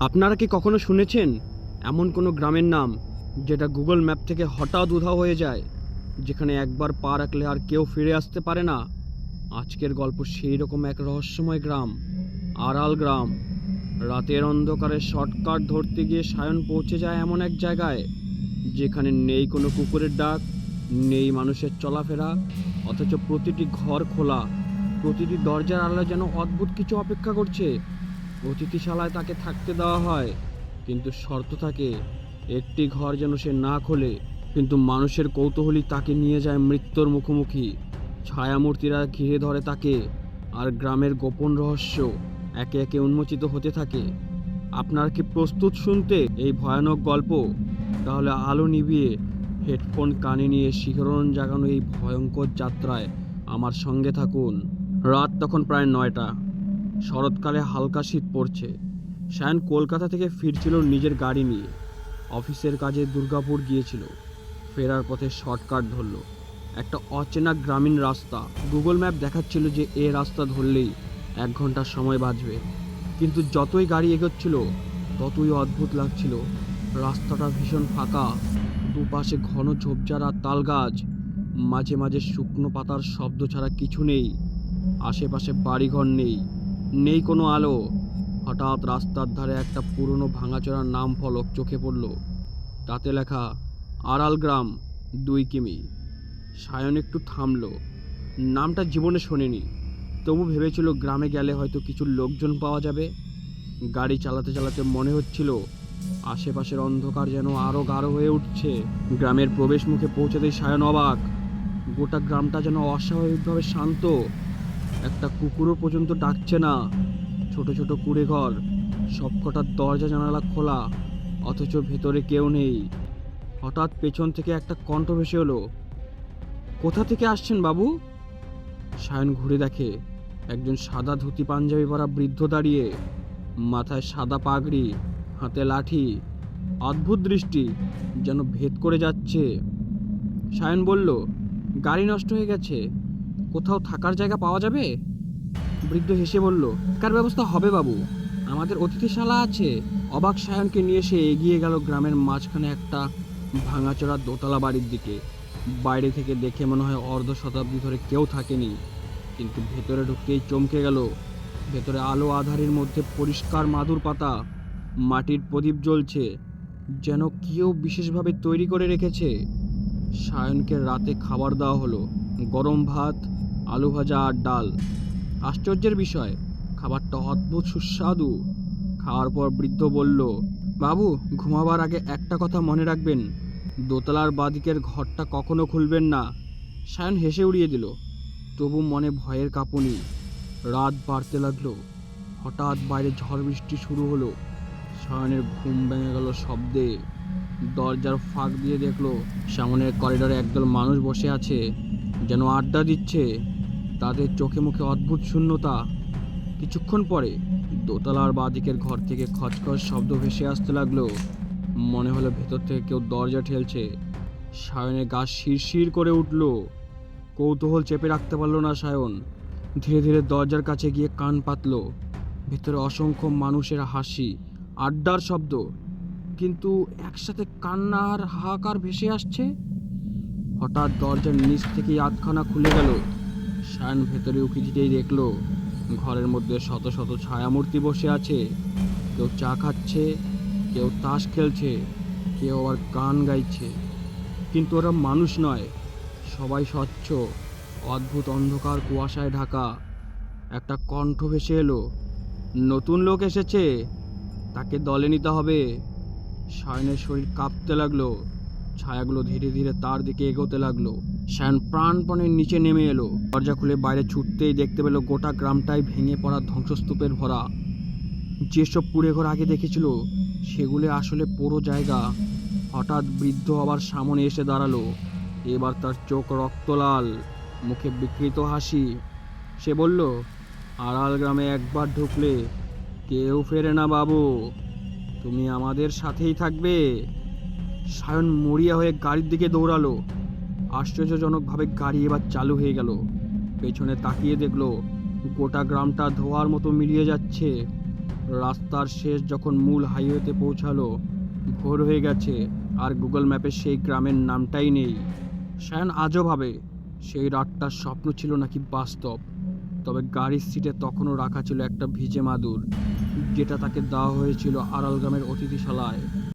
আপনারা কি কখনো শুনেছেন এমন কোনো গ্রামের নাম যেটা গুগল ম্যাপ থেকে হঠাৎ উধাও হয়ে যায়, যেখানে একবার পা রাখলে আর কেউ ফিরে আসতে পারে না? আজকের গল্প সেই রকম এক রহস্যময় গ্রাম, আড়াল গ্রাম। রাতের অন্ধকারে শর্টকাট ধরতে গিয়ে সায়ন পৌঁছে যায় এমন এক জায়গায়, যেখানে নেই কোনো কুকুরের ডাক, নেই মানুষের চলাফেরা, অথচ প্রতিটি ঘর খোলা। প্রতিটি দরজার আলো যেন অদ্ভুত কিছু অপেক্ষা করছে। অতিথিশালায় তাকে থাকতে দেওয়া হয়, কিন্তু শর্ত থাকে, একটি ঘর যেন সে না খোলে, কিন্তু মানুষের কৌতূহলী তাকে নিয়ে যায় মৃত্যুর মুখোমুখি। ছায়ামূর্তিরা ঘিরে ধরে তাকে, আর গ্রামের গোপন রহস্য একে একে উন্মোচিত হতে থাকে। আপনার কি প্রস্তুত শুনতে এই ভয়ানক গল্প? তাহলে আলো নিভিয়ে হেডফোন কানে নিয়ে শিহরণ জাগানো এই ভয়ঙ্কর যাত্রায় আমার সঙ্গে থাকুন। রাত তখন প্রায় নয়টা। শরৎকালে হালকা শীত পড়ছে। শায়ন কলকাতা থেকে ফিরছিল নিজের গাড়ি নিয়ে। অফিসের কাজে দুর্গাপুর গিয়েছিল। ফেরার পথে শর্টকাট ধরলো। একটা অচেনা গ্রামীণ রাস্তা। গুগল ম্যাপ দেখাচ্ছিল যে এ রাস্তা ধরলেই এক ঘণ্টা সময় বাঁচবে। কিন্তু যতই গাড়ি এগোচ্ছিল, ততই অদ্ভুত লাগছিল। রাস্তাটা ভীষণ ফাঁকা। দুপাশে ঘন ঝোপঝাড় তাল গাছ মাঝে মাঝে শুকনো পাতার শব্দ ছাড়া কিছু নেই। আশেপাশে বাড়িঘর নেই। নেই কোনো আলো। হঠাৎ রাস্তার ধারে একটা পুরনো ভাঙাচোরা নাম ফলক চোখে পড়ল। তাতে লেখা, আড়াল গ্রাম, দুই কিমি। সায়ন একটু থামলো। নামটা জীবনে শোনেনি। তবু ভেবেছিল গ্রামে গেলে হয়তো কিছু লোকজন পাওয়া যাবে। গাড়ি চালাতে চালাতে মনে হচ্ছিল, আশেপাশের অন্ধকার যেন আরও গাঢ় হয়ে উঠছে। গ্রামের প্রবেশ মুখে পৌঁছাতেই সায়ন অবাক। গোটা গ্রামটা যেন অস্বাভাবিকভাবে শান্ত। একটা কুকুরও পর্যন্ত ডাকছে না। ছোট ছোট কুড়ে ঘর সবকটার দরজা জানালা খোলা, অথচ ভেতরে কেউ নেই। হঠাৎ পেছন থেকে একটা কণ্ঠ ভেসে এলো, কোথা থেকে আসছেন বাবু? সায়ন ঘুরে দেখে, একজন সাদা ধুতি পাঞ্জাবি পরা বৃদ্ধ দাঁড়িয়ে, মাথায় সাদা পাগড়ি, হাতে লাঠি। অদ্ভুত দৃষ্টি, যেন ভেদ করে যাচ্ছে। সায়ন বলল, গাড়ি নষ্ট হয়ে গেছে। কোথাও থাকার জায়গা পাওয়া যাবে? বৃদ্ধ হেসে বলল, কার ব্যবস্থা হবে বাবু? আমাদের অতিথিশালা আছে। অবাক সায়নকে নিয়ে সে এগিয়ে গেল গ্রামের মাঝখানে একটা ভাঙাচোরা দোতলা বাড়ির দিকে। বাইরে থেকে দেখে মনে হয় অর্ধ শতাব্দী ধরে কেউ থাকেনি। কিন্তু ভেতরে ঢুকতেই চমকে গেল। ভেতরে আলো আধারের মধ্যে পরিষ্কার মাদুর পাতা। মাটির প্রদীপ জ্বলছে। যেন কেউ বিশেষভাবে তৈরি করে রেখেছে। সায়নকে রাতে খাবার দেওয়া হলো। গরম ভাত আলু ভাজা আর ডাল। আশ্চর্যের বিষয়, খাবারটা অদ্ভুত সুস্বাদু। খাওয়ার পর বৃদ্ধ বলল, বাবু, ঘুমাবার আগে একটা কথা মনে রাখবেন। দোতলার বাদিকের ঘরটা কখনো খুলবেন না। সায়ন হেসে উড়িয়ে দিল। তবু মনে ভয়ের কাঁপুনি। রাত বাড়তে লাগল। হঠাৎ বাইরে ঝড় বৃষ্টি শুরু হলো। সায়নের ঘুম ভেঙে গেল শব্দে। দরজার ফাঁক দিয়ে দেখল, সামনের করিডরে একদল মানুষ বসে আছে, যেন আড্ডা দিচ্ছে। তাদের চোখে মুখে অদ্ভুত শূন্যতা। কিছুক্ষণ পরে দোতলার বাদিকের ঘর থেকে খচখচ শব্দ ভেসে আসতে লাগল। মনে হলো ভেতর থেকে কেউ দরজা ঠেলছে। সায়নের গা শিরশির করে উঠল। কৌতূহল চেপে রাখতে পারল না সায়ন। ধীরে ধীরে দরজার কাছে গিয়ে কান পাতল। ভেতরে অসংখ্য মানুষের হাসি, আড্ডার শব্দ। কিন্তু একসাথে কান্না আর হাহাকার ভেসে আসছে? হঠাৎ দরজার নিচ থেকেই আধখানা খুলে গেল। সায়ন ভেতরে উকি দিতেই দেখল, ঘরের মধ্যে শত শত ছায়ামূর্তি বসে আছে। কেউ চা খাচ্ছে, কেউ তাস খেলছে, কেউ আবার গান গাইছে। কিন্তু ওরা মানুষ নয়, সবাই স্বচ্ছ, অদ্ভুত অন্ধকার কুয়াশায় ঢাকা। একটা কণ্ঠ ভেসে এলো, নতুন লোক এসেছে, তাকে দলে নিতে হবে। সায়নের শরীর কাঁপতে লাগল। ছায়াগুলো ধীরে ধীরে তার দিকে এগোতে লাগল। শ্যান প্রাণপণের নিচে নেমে এলো। দরজা খুলে বাইরে ছুটতেই দেখতে পেল গোটা গ্রামটাই ভেঙে পড়া ধ্বংসস্তূপের ভরা। যেসব পুড়ে ঘর আগে দেখেছিল, সেগুলো আসলে পুরো জায়গা। হঠাৎ বৃদ্ধ আবার সামনে এসে দাঁড়াল। এবার তার চোখ রক্তলাল মুখে বিকৃত হাসি। সে বলল, আড়াল গ্রামে একবার ঢুকলে কেউ ফেরে না বাবু। তুমি আমাদের সাথেই থাকবে। সায়ন মরিয়া হয়ে গাড়ির দিকে দৌড়ালো। আশ্চর্যজনকভাবে গাড়ি এবার চালু হয়ে গেল। পেছনে তাকিয়ে দেখল, গোটা গ্রামটা ধোয়ার মতো মিলিয়ে যাচ্ছে। রাস্তার শেষ যখন মূল হাইওয়েতে পৌঁছালো ভোর হয়ে গেছে, আর গুগল ম্যাপে সেই গ্রামের নামটাই নেই। শায়ন আজও ভাবে, সেই রাতটার স্বপ্ন ছিল নাকি বাস্তব। তবে গাড়ির সিটে তখনও রাখা ছিল একটা ভিজে মাদুর, যেটা তাকে দেওয়া হয়েছিল আড়াল গ্রামের অতিথিশালায়।